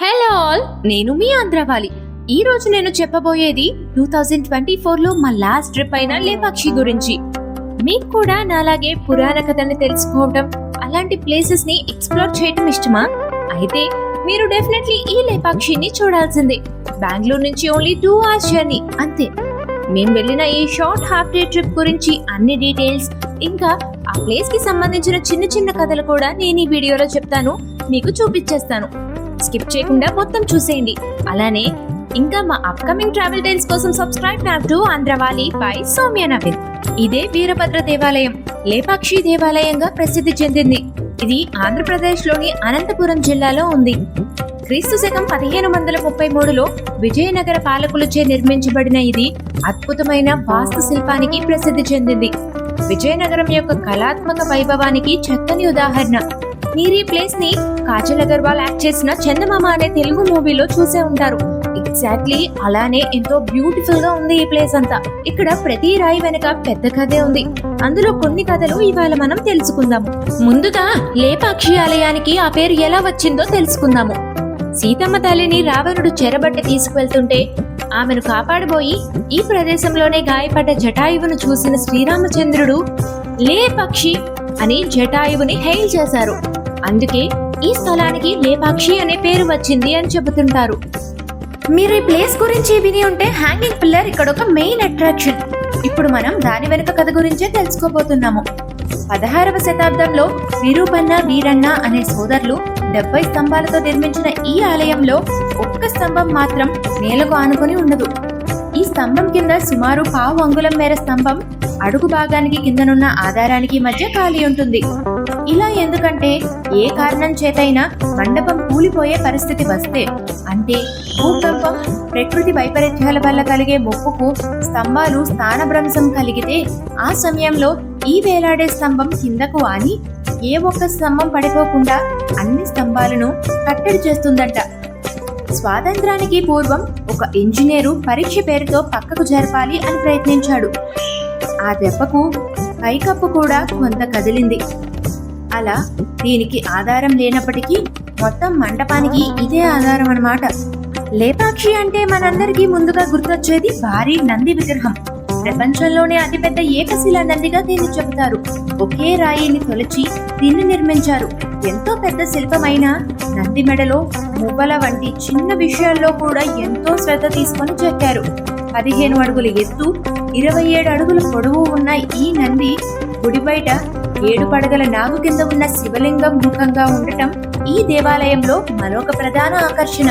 Hello all నేను మీ ఆంధ్రవాలి. ఈ రోజు నేను చెప్పబోయేది టూ థౌజండ్ ట్వంటీ ఫోర్లో మా లాస్ట్ ట్రిప్ అయిన లేపాక్షి గురించి. మీకు కూడా నాలాగే పురాణ కథని తెలుసుకోవటం అలాంటి ప్లేసెస్ని ఎక్స్ప్లోర్ చేయటం ఇష్టమా? అయితే మీరు డెఫినెట్లీ ఈ లేపాక్షిని చూడాల్సిందే. బెంగళూరు నుంచి ఓన్లీ టూ అవర్స్ జర్నీ అంతే. మేము వెళ్ళిన ఈ షార్ట్ హాఫ్ డే ట్రిప్ గురించి అన్ని డీటెయిల్స్ ఇంకా ఆ ప్లేస్కి సంబంధించిన చిన్న చిన్న కథలు కూడా నేను ఈ వీడియోలో చెప్తాను మీకు చూపించేస్తాను. స్కిప్ చేయకుండా మొత్తం చూసేయండి. అలానే ఇంకా మా అప్కమింగ్ ట్రావెల్ టైల్స్ కోసం subscribe not to Andhravaali by Soumya Naveen. ఇదే వీరభద్ర దేవాలయం లేపాక్షి దేవాలయంగా ప్రసిద్ధి చెందింది. ఇది ఆంధ్రప్రదేశ్లోని అనంతపురం జిల్లాలో ఉంది. క్రీస్తు శకం పదిహేను వందల ముప్పై మూడులో విజయనగర పాలకులచే నిర్మించబడిన ఇది అద్భుతమైన వాస్తు శిల్పానికి ప్రసిద్ధి చెందింది. విజయనగరం యొక్క కళాత్మక వైభవానికి చక్కని ఉదాహరణ. మీరు ఈ ప్లేస్ని కాజల్ అగర్వాల్ యాక్ట్ చేసిన చందమామ అనే తెలుగు మూవీలో చూసే ఉంటారు. ఎగ్జాక్ట్లీ అలానే ఎంతో బ్యూటిఫుల్గా ఉంది ఈ ప్లేస్ అంతా. ఇక్కడ ప్రతి రాయి వెనక పెద్ద కథే ఉంది. అందులో కొన్ని కథలు ఇవాళ మనం తెలుసుకుందాము ముందుగా లేపాక్షి ఆలయానికి ఆ పేరు ఎలా వచ్చిందో తెలుసుకుందాము. సీతమ్మ తల్లిని రావణుడు చెరబట్టి తీసుకువెళ్తుంటే ఆమెను కాపాడబోయి ఈ ప్రదేశంలోనే గాయపడ్డ జటాయువును చూసిన శ్రీరామచంద్రుడు లే పక్షి అని జటాయువుని హెయిల్ చేశారు. అందుకే ఈ స్థలానికి లేపాక్షి అనే పేరు వచ్చింది అని చెబుతుంటారు. మీరు ఈ ప్లేస్ గురించి విని ఉంటే హ్యాంగింగ్ పిల్లర్ ఇక్కడ ఒక మెయిన్ అట్రాక్షన్. ఇప్పుడు మనం దాని వెనుక కథ గురించే తెలుసుకోబోతున్నాము. పదహారవ శతాబ్దంలో విరూపన్న వీరన్న అనే సోదరులు డెబ్బై స్తంభాలతో నిర్మించిన ఈ ఆలయంలో ఒక్క స్తంభం మాత్రం నేలకు ఆనుకొని ఉండదు. ఈ స్తంభం కింద సుమారు పావు అంగుళం మేర స్తంభం అడుగు భాగానికి కిందనున్న ఆధారానికి మధ్య ఖాళీ ఉంటుంది. ఇలా ఎందుకంటే ఏ కారణం చేతైనా మండపం కూలిపోయే పరిస్థితి వస్తే అంటే భూకంపం ప్రకృతి వైపరీత్యాల వల్ల కలిగే ముప్పుకు స్తంభాలు స్థానభ్రంశం కలిగితే ఆ సమయంలో ఈ వేలాడే స్తంభం కిందకు ఆని ఏ ఒక్క స్తంభం పడిపోకుండా అన్ని స్తంభాలను కట్టడి చేస్తుందంట. స్వాతంత్రానికి పూర్వం ఒక ఇంజనీరు పరీక్ష పేరుతో పక్కకు జరపాలి అని ప్రయత్నించాడు. ఆ దెబ్బకు పైకప్పు కూడా కొంత కదిలింది. అలా దీనికి ఆధారం లేనప్పటికీ మొత్తం మండపానికి ఇదే ఆధారం అన్నమాట. లేపాక్షి అంటే మనందరికీ ముందుగా గుర్తొచ్చేది భారీ నంది విగ్రహం. ప్రపంచంలోనే అతిపెద్ద ఏకశిలా నందిగా దీన్ని చెబుతారు. ఒకే రాయిని తొలచి దీన్ని నిర్మించారు. ఎంతో పెద్ద శిల్పమైన నంది మెడలో మువ్వల వంటి చిన్న విషయాల్లో కూడా ఎంతో శ్రద్ధ తీసుకొని చెక్కారు. పదిహేను అడుగుల ఎత్తు ఇరవై ఏడు అడుగుల పొడవు ఉన్న ఈ నంది గుడి బయట ఏడు పడగల నాగు కింద ఉన్న శివలింగం ముఖంగా ఉండటం ఈ దేవాలయంలో మరొక ప్రధాన ఆకర్షణ.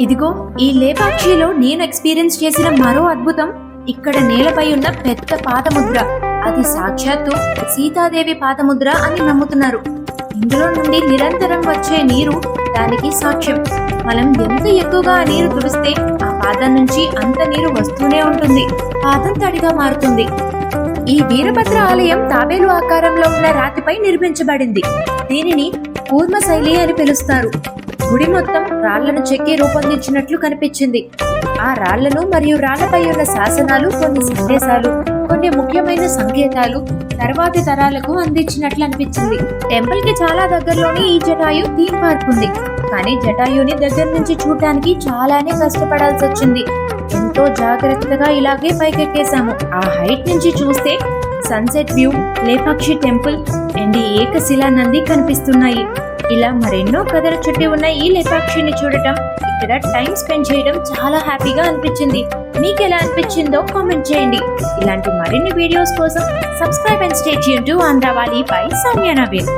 ఇదిగో ఈ లేపాక్షిలో నేను ఎక్స్పీరియన్స్ చేసిన మరో అద్భుతం. ఇక్కడ నేలపై ఉన్న పెద్ద పాదముద్ర. అది సాక్షాత్తు సీతాదేవి పాదముద్ర అని నమ్ముతున్నారు. ఇందులో నుండి నిరంతరం వచ్చే నీరు దానికి సాక్ష్యం. మనం ఎంత ఎక్కువగా ఆ నీరు తుడిస్తే ఆ పాదం నుంచి అంత నీరు వస్తూనే ఉంటుంది. పాదం తడిగా మారుతుంది. ఈ వీరభద్ర ఆలయం తాబేలు ఆకారంలో ఉన్న రాతిపై నిర్మించబడింది. దీనిని కూర్మ శైలి అని పిలుస్తారు. గుడి మొత్తం రాళ్ళను చెక్కి రూపొందించినట్లు కనిపించింది. ఆ రాళ్ళను మరియు రాళ్ళపై ఉన్న శాసనాలు కొన్ని సందేశాలు కొన్ని ముఖ్యమైన సంకేతాలు తర్వాతి తరాలకు అందించినట్లు అనిపించింది. టెంపుల్కి చాలా దగ్గరలోనే ఈ జటాయు థీమ్ పార్క్ ఉంది. కానీ జటాయుని దగ్గర నుంచి చూడటానికి చాలానే కష్టపడాల్సి వచ్చింది. ఎంతో జాగ్రత్తగా ఇలాగే పైకెక్కేశాము. ఆ హైట్ నుంచి చూస్తే sunset view Lepakshi temple and ఏకశిలా Nandi కనిపిస్తున్నాయి. ఇలా మరెన్నో కథలు చుట్టి ఉన్న ఈ లేపాక్షిని చూడటం ఇక్కడ టైం స్పెండ్ చేయడం చాలా హ్యాపీగా అనిపించింది. మీకు ఎలా అనిపించిందో కామెంట్ చేయండి. ఇలాంటి మరిన్ని వీడియోస్ కోసం subscribe and stay tune to Andhravaali by Soumya Naveen